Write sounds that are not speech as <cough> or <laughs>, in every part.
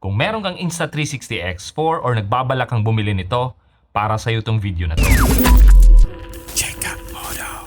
Kung meron kang Insta360 X4 or nagbabalak kang bumili nito, para sa iyo tong video na to.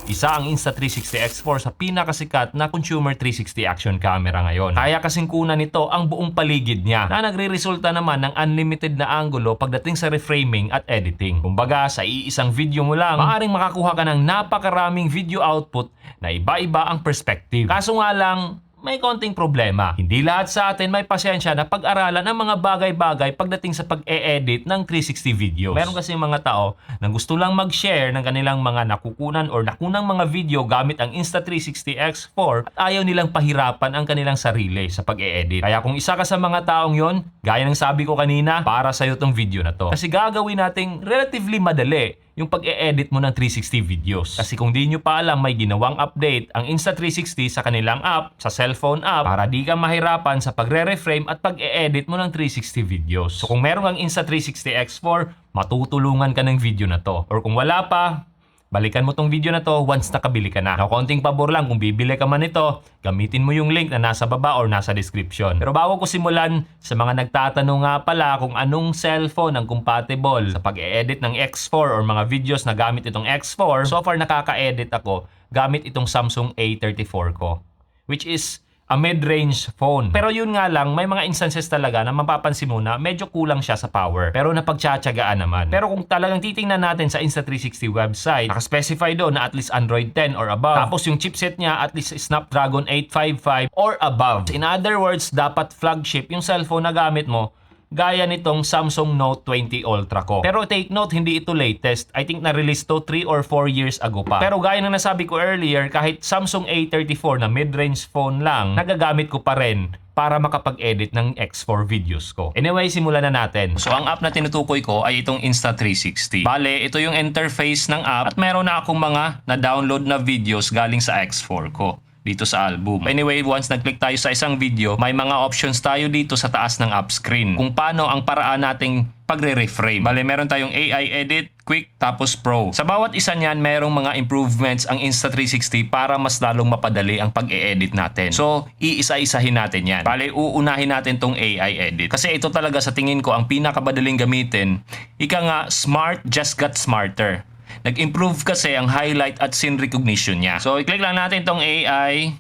Isa ang Insta360 X4 sa pinakasikat na consumer 360 action camera ngayon. Kaya kasing kunan nito ang buong paligid niya na nagre-resulta naman ng unlimited na angulo pagdating sa reframing at editing. Kumbaga, sa iisang video mo lang, maaring makakuha ka ng napakaraming video output na iba-iba ang perspective. Kaso nga lang, may konting problema. Hindi lahat sa atin may pasensya na pag-aralan ang mga bagay-bagay pagdating sa pag-e-edit ng 360 videos. Meron kasi mga tao na gusto lang mag-share ng kanilang mga nakukunan or nakunang mga video gamit ang Insta360 X4 at ayaw nilang pahirapan ang kanilang sarili sa pag-e-edit. Kaya kung isa ka sa mga taong yon, gaya ng sabi ko kanina, para sa'yo tong video na to. Kasi gagawin nating relatively madali yung pag-e-edit mo ng 360 videos. Kasi kung di nyo pa alam, may ginawang update ang Insta360 sa kanilang app, sa cellphone app, para di ka mahirapan sa pagre-reframe at pag-e-edit mo ng 360 videos. So kung meron kang Insta360 X4, matutulungan ka ng video na to. Or kung wala pa, Balikan mo tong video na to once nakabili ka na. Now, konting pabor lang kung bibili ka man nito, gamitin mo yung link na nasa baba or nasa description. Pero bago ko simulan, sa mga nagtatanong nga pala kung anong cellphone ang compatible sa pag-e-edit ng X4 or mga videos na gamit itong X4, so far nakaka-edit ako gamit itong Samsung A34 ko. Which is a mid-range phone. Pero yun nga lang, may mga instances talaga na mapapansin mo na medyo kulang siya sa power. Pero napagtsatsagaan naman. Pero kung talagang titingnan natin sa Insta360 website, nakaspecify doon na at least Android 10 or above. Tapos yung chipset niya at least Snapdragon 855 or above. In other words, dapat flagship yung cellphone na gamit mo gaya nitong Samsung Note 20 Ultra ko. Pero take note, hindi ito latest. I think na-release to 3 or 4 years ago pa. Pero gaya ng nasabi ko earlier, kahit Samsung A34 na mid-range phone lang, nagagamit ko pa rin para makapag-edit ng X4 videos ko. Anyway, simulan na natin. So, ang app na tinutukoy ko ay itong Insta360. Bale, ito yung interface ng app at meron na akong mga na-download na videos galing sa X4 ko dito sa album. Anyway, once nag-click tayo sa isang video, may mga options tayo dito sa taas ng app screen. Kung paano ang paraan nating pagre-reframe. Bale, meron tayong AI Edit, Quick, tapos Pro. Sa bawat isa niyan, merong mga improvements ang Insta360 para mas lalong mapadali ang pag-e-edit natin. So, iisa-isahin natin yan. Bale, uunahin natin tong AI Edit. Kasi ito talaga sa tingin ko ang pinakabadaling gamitin. Ika nga, smart just got smarter. Nag-improve kasi ang highlight at scene recognition niya. So, i-click lang natin tong AI.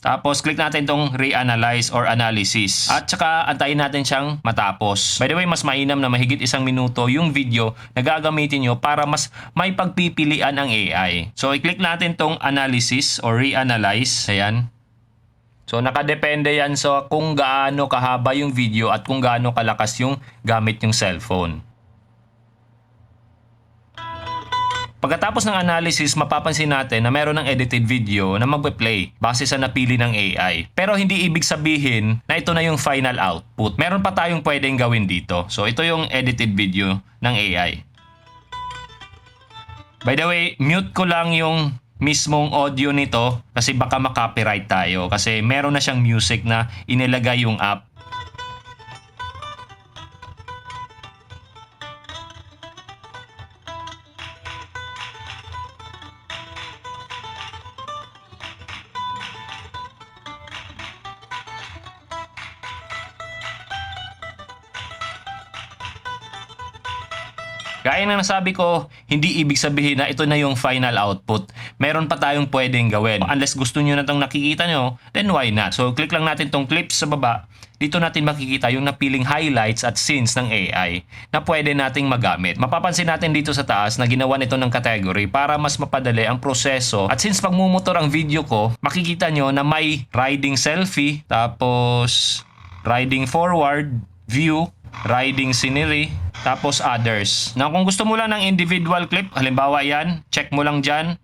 Tapos, click natin tong reanalyze or analysis. At saka, antayin natin siyang matapos. By the way, mas mainam na mahigit isang minuto yung video na gagamitin nyo para mas may pagpipilian ang AI. So, i-click natin tong analysis or reanalyze. Ayan. So, nakadepende yan sa kung gaano kahaba yung video at kung gaano kalakas yung gamit yung cellphone. Pagkatapos ng analysis, mapapansin natin na meron ng edited video na magpe-play base sa napili ng AI. Pero hindi ibig sabihin na ito na yung final output. Meron pa tayong pwedeng gawin dito. So ito yung edited video ng AI. By the way, mute ko lang yung mismong audio nito kasi baka makopyright tayo kasi meron na siyang music na inilagay yung app Gaya ng nasabi ko, hindi ibig sabihin na ito na yung final output. Meron pa tayong pwedeng gawin. Unless gusto nyo na itong nakikita nyo, then why not? So click lang natin tong clips sa baba. Dito natin makikita yung napiling highlights at scenes ng AI na pwede nating magamit. Mapapansin natin dito sa taas na ginawa nito ng category para mas mapadali ang proseso. At since pagmumotor ang video ko, makikita nyo na may riding selfie, tapos riding forward, view, riding scenery, tapos others. Na kung gusto mo lang ng individual clip, halimbawa yan, check mo lang dyan.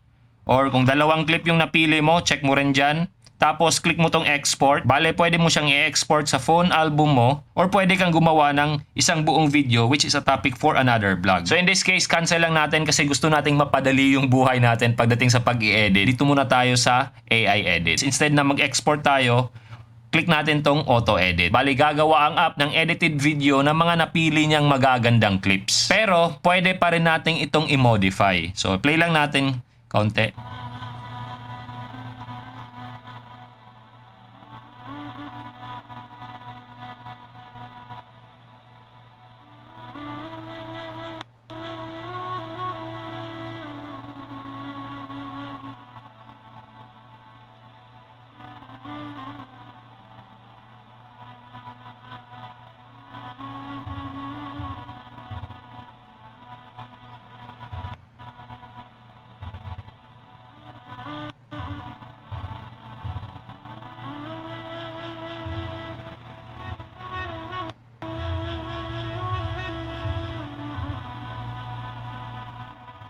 Or kung dalawang clip yung napili mo, check mo rin dyan. Tapos click mo tong export. Bale, pwede mo siyang i-export sa phone album mo or pwede kang gumawa ng isang buong video which is a topic for another vlog. So in this case, cancel lang natin kasi gusto nating mapadali yung buhay natin pagdating sa pag-i-edit. Dito muna tayo sa AI edits. Instead na mag-export tayo, click natin tong auto edit. Bali gagawa ang app ng edited video ng mga napili niyang magagandang clips. Pero pwede pa rin nating itong i-modify. So play lang natin kaunti.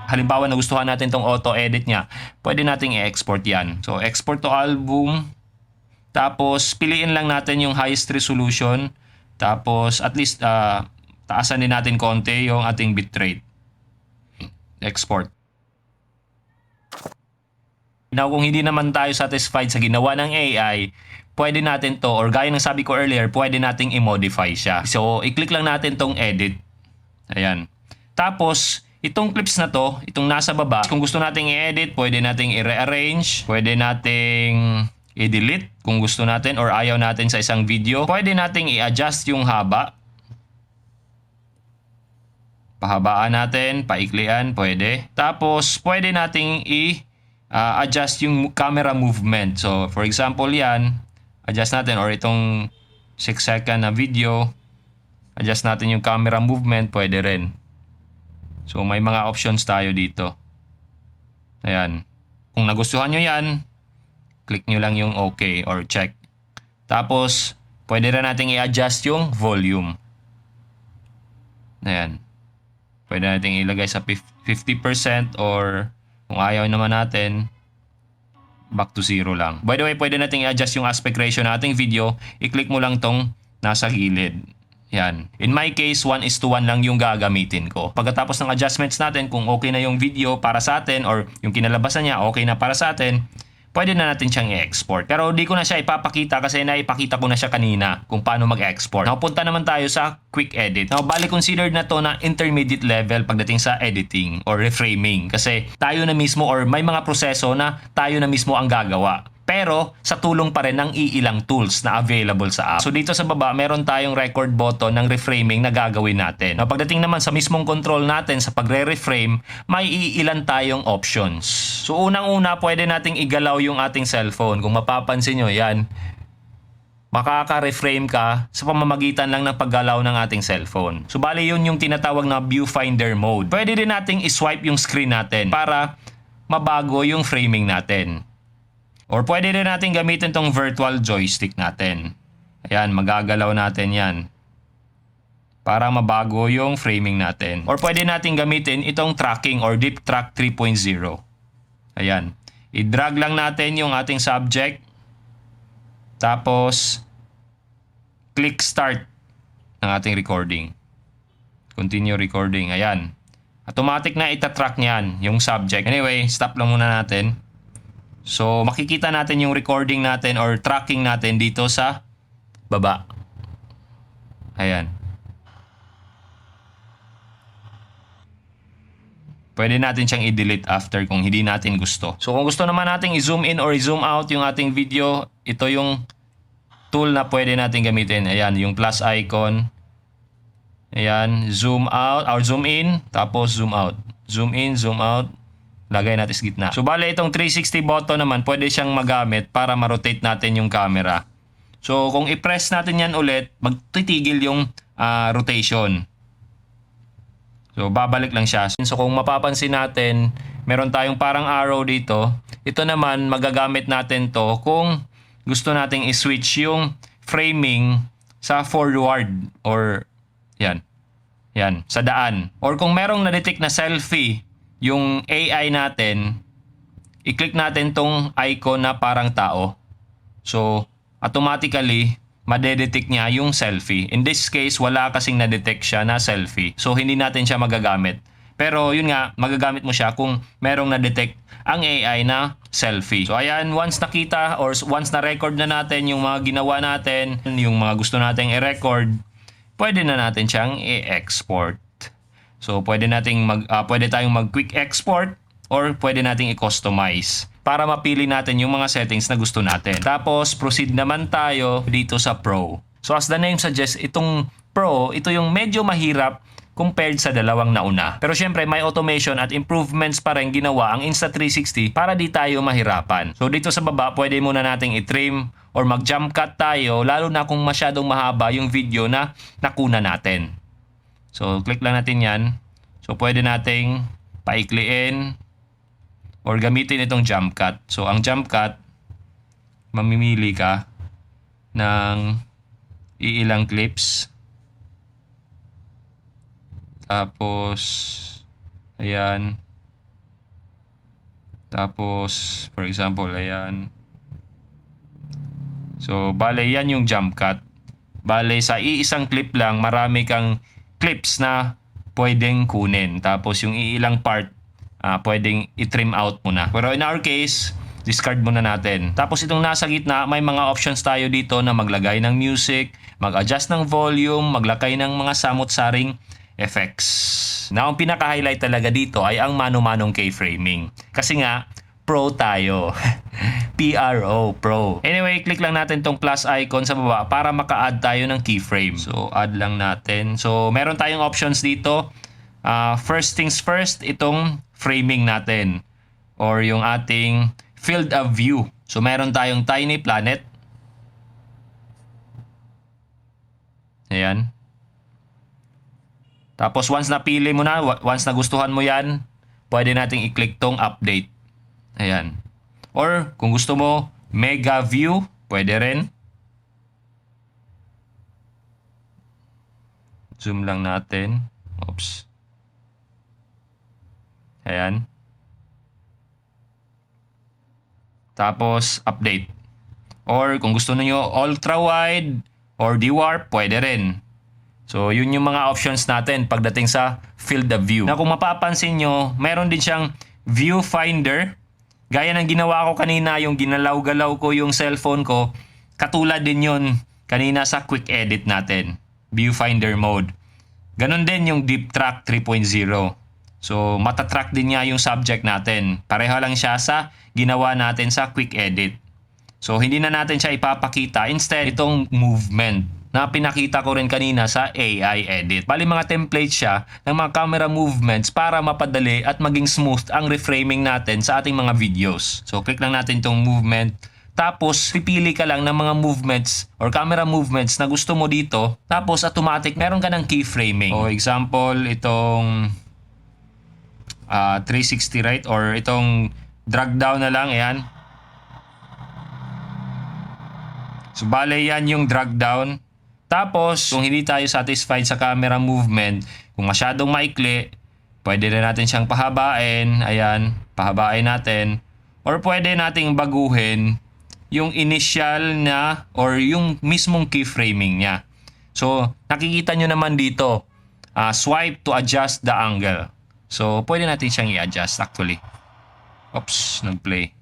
Halimbawa nagustuhan natin tong auto edit niya, pwede nating i-export yan. So export to album, tapos piliin lang natin yung highest resolution, tapos at least ah, taasan din natin konti yung ating bitrate. Export. Now, kung hindi naman tayo satisfied sa ginawa ng AI, pwede natin to, or gaya ng sabi ko earlier, pwede nating i-modify siya. So, i-click lang natin tong edit. Ayan. Tapos, itong clips na to, itong nasa baba, kung gusto nating i-edit, pwede nating i-rearrange, pwede nating i-delete kung gusto natin or ayaw natin sa isang video. Pwede nating i-adjust yung haba. Pahabaan natin, paiklian, pwede. Tapos, pwede nating i- uh, adjust yung camera movement. So, for example yan, adjust natin or itong 6 second na video, adjust natin yung camera movement, pwede rin. So, may mga options tayo dito. Ayan. Kung nagustuhan nyo yan, click nyo lang yung OK or check. Tapos, pwede rin natin i-adjust yung volume. Ayan. Pwede natin ilagay sa fif- 50% or kung ayaw naman natin, back to zero lang. By the way, pwede natin i-adjust yung aspect ratio nating video. I-click mo lang tong nasa gilid. Yan. In my case, 1 is to 1 lang yung gagamitin ko. Pagkatapos ng adjustments natin, kung okay na yung video para sa atin or yung kinalabasan niya okay na para sa atin, pwede na natin siyang i-export. Pero di ko na siya ipapakita kasi naipakita ko na siya kanina kung paano mag-export. Now, punta naman tayo sa quick edit. Now, bali considered na to na intermediate level pagdating sa editing or reframing. Kasi tayo na mismo or may mga proseso na tayo na mismo ang gagawa pero sa tulong pa rin ng iilang tools na available sa app. So dito sa baba, meron tayong record button ng reframing na gagawin natin. Now, pagdating naman sa mismong control natin sa pagre-reframe, may iilan tayong options. So unang-una, pwede nating igalaw yung ating cellphone. Kung mapapansin nyo, yan, makaka-reframe ka sa pamamagitan lang ng paggalaw ng ating cellphone. So bali yun yung tinatawag na viewfinder mode. Pwede din nating iswipe yung screen natin para mabago yung framing natin. Or pwede rin natin gamitin tong virtual joystick natin. Ayan, magagalaw natin yan. Para mabago yung framing natin. Or pwede natin gamitin itong tracking or deep track 3.0. Ayan. I-drag lang natin yung ating subject. Tapos, click start ng ating recording. Continue recording. Ayan. Automatic na itatrack niyan yung subject. Anyway, stop lang muna natin. So, makikita natin yung recording natin or tracking natin dito sa baba. Ayan. Pwede natin siyang i-delete after kung hindi natin gusto. So, kung gusto naman natin i-zoom in or i-zoom out yung ating video, ito yung tool na pwede natin gamitin. Ayan, yung plus icon. Ayan, zoom out or zoom in, tapos zoom out. Zoom in, zoom out. Lagay natin sa gitna. So, bale itong 360 button naman, pwede siyang magamit para ma-rotate natin yung camera. So, kung i-press natin yan ulit, magtitigil yung ah, rotation. So, babalik lang siya. So, kung mapapansin natin, meron tayong parang arrow dito. Ito naman, magagamit natin to kung gusto nating i-switch yung framing sa forward or yan. Yan, sa daan. Or kung merong na-detect na selfie, yung AI natin, i-click natin tong icon na parang tao. So, automatically, madedetect niya yung selfie. In this case, wala kasing na-detect siya na selfie. So, hindi natin siya magagamit. Pero, yun nga, magagamit mo siya kung merong na-detect ang AI na selfie. So, ayan, once nakita or once na-record na natin yung mga ginawa natin, yung mga gusto nating i-record, pwede na natin siyang i-export. So, pwede nating mag ah, pwede tayong mag quick export or pwede nating i-customize para mapili natin yung mga settings na gusto natin. Tapos, proceed naman tayo dito sa Pro. So, as the name suggests, itong Pro, ito yung medyo mahirap compared sa dalawang nauna. Pero syempre, may automation at improvements pa rin ginawa ang Insta360 para di tayo mahirapan. So, dito sa baba, pwede muna nating i-trim or mag-jump cut tayo, lalo na kung masyadong mahaba yung video na nakuna natin. So, click lang natin yan. So, pwede nating paikliin or gamitin itong jump cut. So, ang jump cut, mamimili ka ng iilang clips. Tapos, ayan. Tapos, for example, ayan. So, bale, yan yung jump cut. Bale, sa iisang clip lang, marami kang clips na pwedeng kunin. Tapos, yung iilang part, ah, pwedeng i-trim out mo na. Pero in our case, discard muna natin. Tapos itong nasa gitna, may mga options tayo dito na maglagay ng music, mag-adjust ng volume, maglagay ng mga samot-saring effects. Na ang pinaka-highlight talaga dito ay ang mano-manong keyframing. Kasi nga, pro tayo. <laughs> PRO, pro. Anyway, click lang natin tong plus icon sa baba para maka-add tayo ng keyframe. So, add lang natin. So, meron tayong options dito. Ah, first things first, itong framing natin or yung ating field of view. So, meron tayong tiny planet. Ayan. Tapos once napili mo na, once nagustuhan mo yan, pwede nating i-click tong update. Ayan. Or kung gusto mo, mega view, pwede rin. Zoom lang natin. Oops. Ayan. Tapos, update. Or kung gusto niyo ultra wide or D-warp, pwede rin. So, yun yung mga options natin pagdating sa field of view. Na kung mapapansin nyo, meron din siyang viewfinder. Gaya ng ginawa ko kanina, yung ginalaw-galaw ko yung cellphone ko, katulad din yun kanina sa quick edit natin. Viewfinder mode. Ganon din yung Deep Track 3.0. So, matatrack din niya yung subject natin. Pareho lang siya sa ginawa natin sa quick edit. So, hindi na natin siya ipapakita. Instead, itong movement na pinakita ko rin kanina sa AI edit. Bali mga templates siya ng mga camera movements para mapadali at maging smooth ang reframing natin sa ating mga videos. So, click lang natin itong movement. Tapos, pipili ka lang ng mga movements or camera movements na gusto mo dito. Tapos, automatic, meron ka ng keyframing. O, example, itong ah, 360 right or itong drag down na lang, ayan. So, bale yan yung drag down. Tapos, kung hindi tayo satisfied sa camera movement, kung masyadong maikli, pwede rin natin siyang pahabain. Ayan, pahabain natin. Or pwede nating baguhin yung initial na or yung mismong keyframing niya. So, nakikita nyo naman dito, ah, swipe to adjust the angle. So, pwede natin siyang i-adjust actually. Oops, nag-play.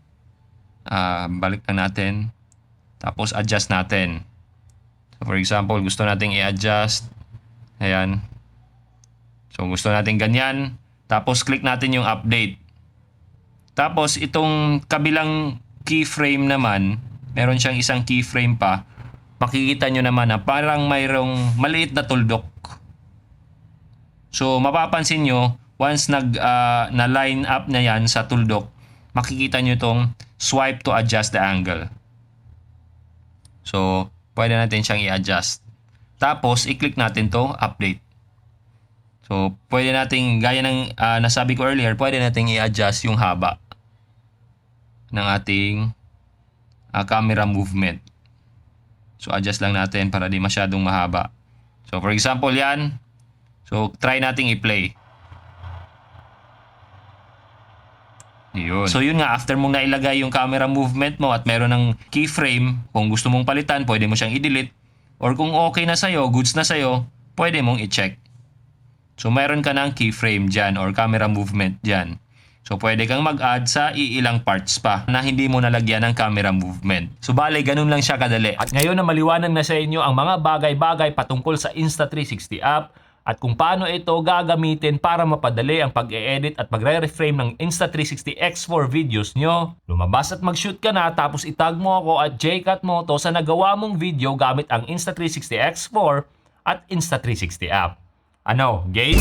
Ah, balik lang natin. Tapos, adjust natin. For example, gusto nating i-adjust. Ayan. So, gusto natin ganyan. Tapos, click natin yung update. Tapos, itong kabilang keyframe naman, meron siyang isang keyframe pa. Makikita nyo naman na parang mayroong maliit na tuldok. So, mapapansin nyo, once nag, ah, na line up na yan sa tuldok, makikita nyo itong swipe to adjust the angle. So, pwede natin siyang i-adjust. Tapos, i-click natin to update. So, pwede nating, gaya ng ah, nasabi ko earlier, pwede nating i-adjust yung haba ng ating ah, camera movement. So, adjust lang natin para di masyadong mahaba. So, for example, yan. So, try nating i-play. Yun. So yun nga, after mong nailagay yung camera movement mo at meron ng keyframe, kung gusto mong palitan, pwede mo siyang i-delete. Or kung okay na sa'yo, goods na sa'yo, pwede mong i-check. So meron ka ng keyframe dyan or camera movement dyan. So pwede kang mag-add sa iilang parts pa na hindi mo nalagyan ng camera movement. So bale, ganun lang siya kadali. At ngayon na maliwanag na sa inyo ang mga bagay-bagay patungkol sa Insta360 app at kung paano ito gagamitin para mapadali ang pag-e-edit at pagre-reframe ng Insta360 X4 videos nyo. Lumabas at mag-shoot ka na tapos itag mo ako at jcatmoto sa nagawa mong video gamit ang Insta360 X4 at Insta360 app. Ano, game?